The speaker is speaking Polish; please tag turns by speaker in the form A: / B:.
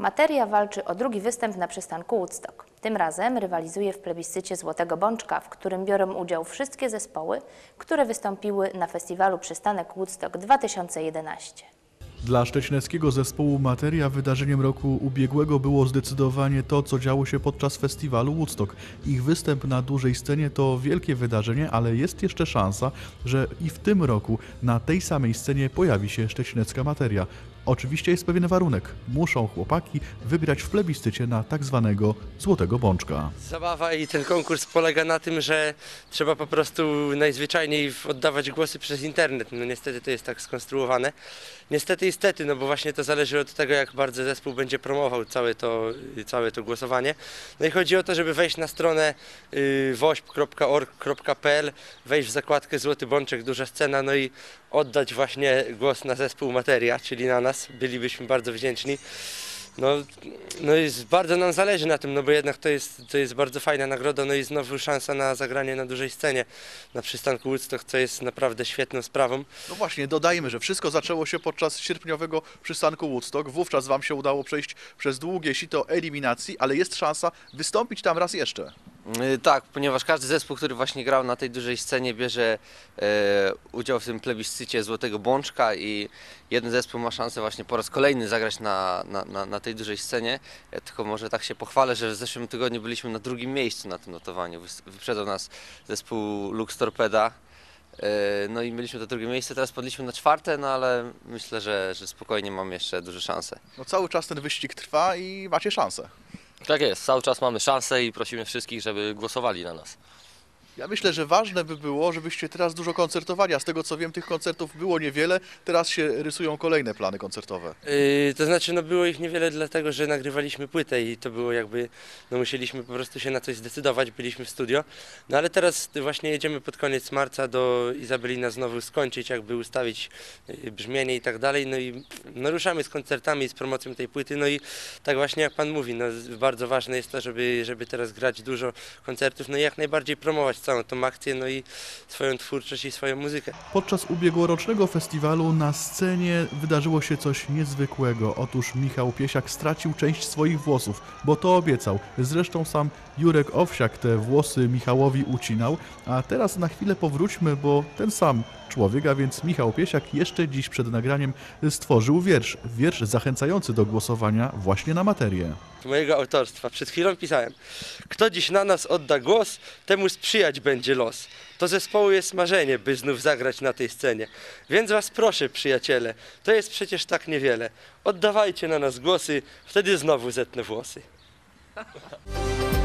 A: Materia walczy o drugi występ na przystanku Woodstock. Tym razem rywalizuje w plebiscycie Złotego Bączka, w którym biorą udział wszystkie zespoły, które wystąpiły na festiwalu Przystanek Woodstock 2011.
B: Dla szczecineckiego zespołu Materia wydarzeniem roku ubiegłego było zdecydowanie to, co działo się podczas festiwalu Woodstock. Ich występ na dużej scenie to wielkie wydarzenie, ale jest jeszcze szansa, że i w tym roku na tej samej scenie pojawi się szczecinecka Materia. Oczywiście jest pewien warunek. Muszą chłopaki wygrać w plebiscycie na tak zwanego Złotego Bączka.
C: Zabawa i ten konkurs polega na tym, że trzeba po prostu najzwyczajniej oddawać głosy przez internet. No niestety to jest tak skonstruowane. Niestety, niestety, no bo właśnie to zależy od tego, jak bardzo zespół będzie promował całe to, całe to głosowanie. No i chodzi o to, żeby wejść na stronę y, wośp.org.pl, wejść w zakładkę Złoty Bączek, duża scena, no i oddać właśnie głos na zespół Materia, czyli na nas. Bylibyśmy bardzo wdzięczni. No, no jest, bardzo nam zależy na tym, no bo jednak to jest, to jest bardzo fajna nagroda, no i znowu szansa na zagranie na dużej scenie na przystanku Woodstock, co jest naprawdę świetną sprawą.
B: No właśnie, dodajmy, że wszystko zaczęło się podczas sierpniowego przystanku Woodstock. Wówczas Wam się udało przejść przez długie sito eliminacji, ale jest szansa wystąpić tam raz jeszcze.
D: Y, Tak, ponieważ każdy zespół, który właśnie grał na tej dużej scenie, bierze e, udział w tym plebiscycie Złotego Bączka i jeden zespół ma szansę właśnie po raz kolejny zagrać na, na, na, na tej dużej scenie. Ja tylko może tak się pochwalę, że w zeszłym tygodniu byliśmy na drugim miejscu na tym notowaniu. Wyprzedzał nas zespół Lux Torpeda. E, No i mieliśmy to drugie miejsce, teraz padliśmy na czwarte, no ale myślę, że, że spokojnie mamy jeszcze duże szanse.
B: No cały czas ten wyścig trwa i macie szansę.
E: Tak jest, cały czas mamy szansę i prosimy wszystkich, żeby głosowali na nas.
B: Ja myślę, że ważne by było, żebyście teraz dużo koncertowali, a z tego co wiem, tych koncertów było niewiele, teraz się rysują kolejne plany koncertowe.
C: Yy, to znaczy, no było ich niewiele dlatego, że nagrywaliśmy płytę i to było jakby, no musieliśmy po prostu się na coś zdecydować, byliśmy w studio. No ale teraz właśnie jedziemy pod koniec marca do Izabelina znowu skończyć, jakby ustawić yy, brzmienie i tak dalej, no i no, ruszamy z koncertami, z promocją tej płyty, no i tak właśnie jak Pan mówi, no bardzo ważne jest to, żeby, żeby teraz grać dużo koncertów, no i jak najbardziej promować całą tą akcję, no i swoją twórczość i swoją muzykę.
B: Podczas ubiegłorocznego festiwalu na scenie wydarzyło się coś niezwykłego. Otóż Michał Piesiak stracił część swoich włosów, bo to obiecał. Zresztą sam Jurek Owsiak te włosy Michałowi ucinał. A teraz na chwilę powróćmy, bo ten sam człowiek, a więc Michał Piesiak jeszcze dziś przed nagraniem stworzył wiersz. Wiersz zachęcający do głosowania właśnie na materię.
C: mojego autorstwa. Przed chwilą pisałem. Kto dziś na nas odda głos, temu będzie los. To zespołu jest marzenie, by znów zagrać na tej scenie. Więc was proszę, przyjaciele, to jest przecież tak niewiele. Oddawajcie na nas głosy, wtedy znowu zetnę włosy.